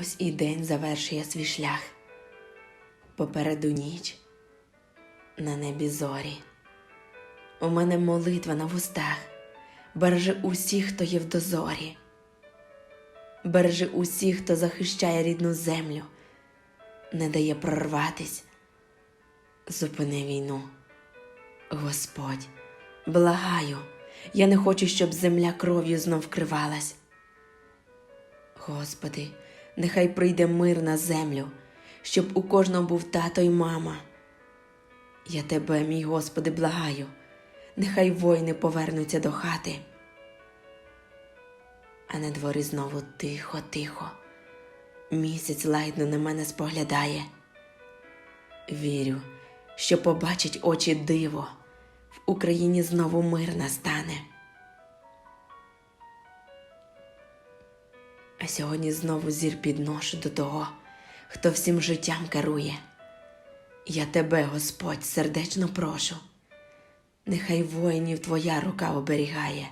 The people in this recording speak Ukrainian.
Ось і день завершує свій шлях. Попереду ніч, на небі зорі. У мене молитва на вустах. Бережи усіх, хто є в дозорі. Бережи усіх, хто захищає рідну землю, не дає прорватись. Зупини війну. Господь, благаю, я не хочу, щоб земля кров'ю знов вкривалась. Господи, нехай прийде мир на землю, щоб у кожного був тато й мама. Я тебе, мій Господи, благаю, нехай воїни повернуться до хати. А на дворі знову тихо, тихо. Місяць лагідно на мене споглядає. Вірю, що побачить очі диво, в Україні знову мир настане. А сьогодні знову зір підношу до того, хто всім життям керує. Я тебе, Господь, сердечно прошу, нехай воїнів твоя рука оберігає.